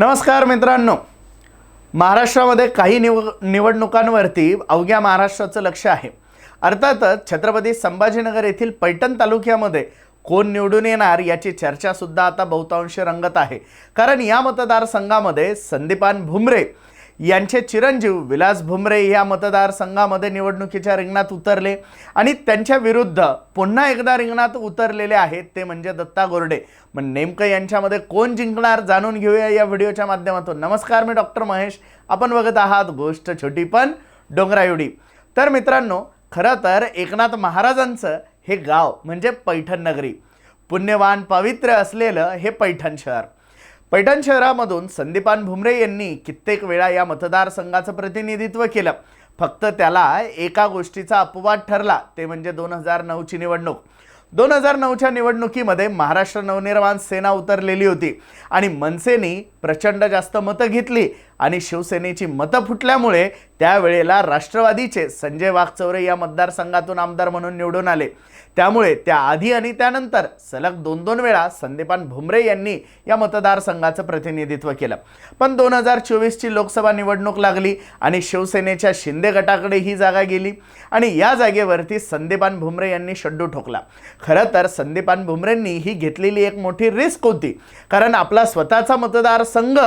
नमस्कार मित्रांनो. महाराष्ट्रामध्ये काही निव निवडणुकांवरती अवघ्या महाराष्ट्राचं लक्ष आहे. अर्थातच छत्रपती संभाजीनगर येथील पैठण तालुक्यामध्ये कोण निवडून येणार याची चर्चासुद्धा आता बहुतांश रंगत आहे. कारण या मतदारसंघामध्ये संदीपान भुमरे यांचे चिरंजीव विलास भुमरे या मतदारसंघामध्ये निवडणुकीच्या रिंगणात उतरले आणि त्यांच्या विरुद्ध पुन्हा एकदा रिंगणात उतरलेले आहेत ते म्हणजे दत्ता गोरडे. मग नेमकं यांच्यामध्ये कोण जिंकणार जाणून घेऊया या व्हिडिओच्या माध्यमातून. नमस्कार मी डॉक्टर महेश. आपण बघत आहात गोष्ट छोटी पण डोंगरायुडी. तर मित्रांनो खरं तर एकनाथ महाराजांचं हे गाव म्हणजे पैठण नगरी. पुण्यवान पवित्र असलेलं हे पैठण शहर. पैठण शहरामधून संदीपान भुमरे यांनी कित्येक वेळा या मतदारसंघाचं प्रतिनिधित्व केलं. फक्त त्याला एका गोष्टीचा अपवाद ठरला ते म्हणजे दोन हजार नऊची निवडणूक. दोन हजार नऊच्या निवडणुकीमध्ये महाराष्ट्र नवनिर्माण सेना उतरलेली होती आणि मनसेनी प्रचंड जास्त मतं घेतली. आणि शिवसेनेची मतं फुटल्यामुळे त्यावेळेला राष्ट्रवादीचे संजय वाघचौरे या मतदारसंघातून आमदार म्हणून निवडून आले. त्यामुळे त्याआधी आणि त्यानंतर सलग दोन दोन वेळा संदीपान भुमरे यांनी या मतदारसंघाचं प्रतिनिधित्व केलं. पण दोन हजार चोवीसची लोकसभा निवडणूक लागली आणि शिवसेनेच्या शिंदे गटाकडे ही जागा गेली आणि या जागेवरती संदीपान भुमरे यांनी शड्डू ठोकला. खरं तर संदीपान भुमरेंनी ही घेतलेली एक मोठी रिस्क होती. कारण आपला स्वतःचा मतदारसंघ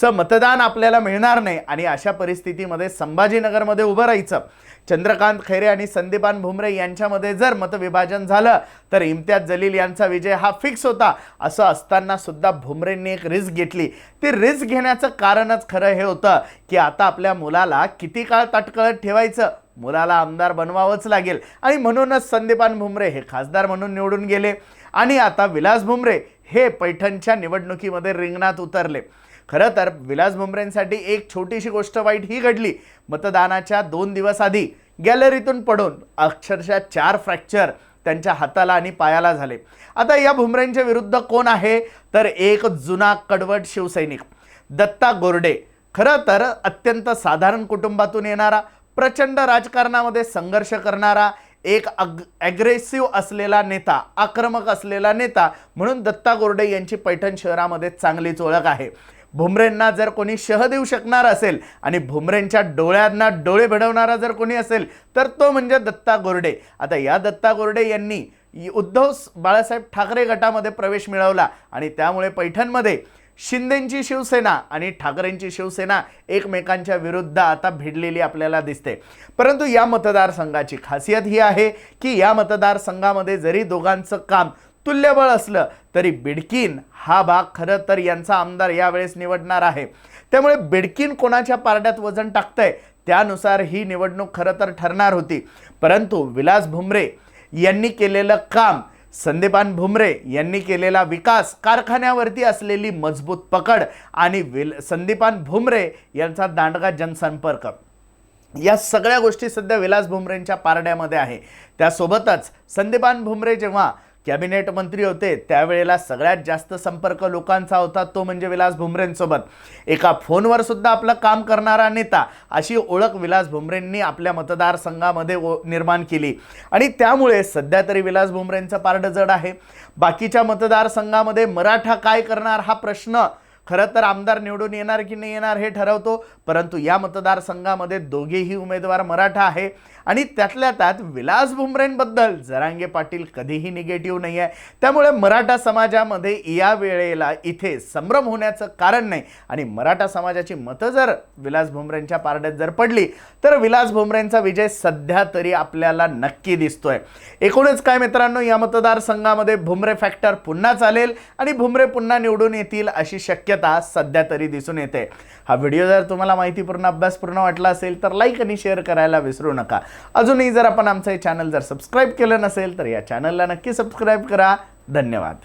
चं मतदान आपल्याला मिळणार नाही. आणि अशा परिस्थितीमध्ये संभाजीनगरमध्ये उभं राहायचं. चंद्रकांत खैरे आणि संदीपान भुमरे यांच्यामध्ये जर मतविभाजन झालं तर इम्तियाज जलील यांचा विजय हा फिक्स होता असं असताना सुद्धा भुमरेंनी एक रिस्क घेतली. ती रिस्क घेण्याचं कारणच खरं हे होतं की आता आपल्या मुलाला किती काळ तटकळत ठेवायचं? मुलाला आमदार बनवावंच लागेल. आणि म्हणूनच संदीपान भुमरे हे खासदार म्हणून निवडून गेले. आणि आता विलास भुमरे हे पैठणच्या निवडणुकीमध्ये रिंगणात उतरले. खरं तर विलास भुमरेंसाठी एक छोटीशी गोष्ट वाईट ही घडली. मतदानाच्या दोन दिवस आधी गॅलरीतून पडून अक्षरशः चार फ्रॅक्चर त्यांच्या हाताला आणि पायाला झाले. आता या भुमरेंच्या विरुद्ध कोण आहे? तर एक जुना कडवट शिवसैनिक दत्ता गोरडे. खरं तर अत्यंत साधारण कुटुंबातून येणारा प्रचंड राजकारणामध्ये संघर्ष करणारा एक अग ॲग्रेसिव्ह असलेला नेता आक्रमक असलेला नेता म्हणून दत्ता गोरडे यांची पैठण शहरामध्ये चांगलीच ओळख आहे. भुमरेंना जर कोणी शह देऊ शकणार असेल आणि भुमरेंच्या डोळ्यांना डोळे भिडवणारा जर कोणी असेल तर तो म्हणजे दत्ता गोरडे. आता या दत्ता गोरडे यांनी उद्धव बाळासाहेब ठाकरे गटामध्ये प्रवेश मिळवला आणि त्यामुळे पैठणमध्ये शिंदेंची शिवसेना आणि ठाकरेंची शिवसेना एकमेकांच्या विरुद्ध आता भिडलेली आपल्याला दिसते. परंतु या मतदारसंघाची खासियत ही आहे की या मतदारसंघामध्ये जरी दोघांचं काम तुल्यबळ असलं तरी बिडकीन हा भाग खरं तर यांचा आमदार यावेळेस निवडणार आहे. त्यामुळे बिडकीन कोणाच्या पारड्यात वजन टाकतंय त्यानुसार ही निवडणूक खरं तर ठरणार होती. परंतु विलास भुमरे यांनी केलेलं काम संदीपान भुमरे यांनी केलेला विकास कारखान्यावरती असलेली मजबूत पकड आणि विल संदीपान भुमरे यांचा दांडगा जनसंपर्क. या सगळ्या गोष्टी सध्या विलास भुमरेंच्या पारड्यामध्ये आहे. त्यासोबतच संदीपान भुमरे जेव्हा कॅबिनेट मंत्री होते त्यावेळेला सगळ्यात जास्त संपर्क लोकांचा होता तो म्हणजे विलास भुमरेंसोबत. एका फोनवर सुद्धा आपलं काम करणारा नेता अशी ओळख विलास भुमरेंनी आपल्या मतदारसंघामध्ये निर्माण केली. आणि त्यामुळे सध्या तरी विलास भुमरेंचं पारडं जड आहे. बाकीच्या मतदारसंघामध्ये मराठा काय करणार हा प्रश्न खरं तर आमदार निवडून येणार की नाही येणार हे ठरवतो परंतु या मतदारसंघामध्ये दोघेही उमेदवार मराठा आहे. आणि त्यातल्या त्यात विलास भुमरेंबद्दल जरांगे पाटील कधीही निगेटिव्ह नाही आहे. त्यामुळे मराठा समाजामध्ये या वेळेला इथे संभ्रम होण्याचं कारण नाही. आणि मराठा समाजाची मतं जर विलास भुमरेंच्या पारड्यात जर पडली तर विलास भुमरेंचा विजय सध्या तरी आपल्याला नक्की दिसतोय. एकूणच काय मित्रांनो या मतदारसंघामध्ये भुमरे फॅक्टर पुन्हा चालेल आणि भुमरे पुन्हा निवडून येतील अशी शक्यता सध्या तरी दिसून येते. हा व्हिडिओ जर तुम्हाला माहितीपूर्ण अभ्यासपूर्ण वाटला असेल तर लाईक आणि शेअर करायला विसरू नका. अजूनही जर आपण आमचं हे चॅनल जर सबस्क्राईब केलं नसेल तर या चॅनलला नक्की सबस्क्राईब करा. धन्यवाद.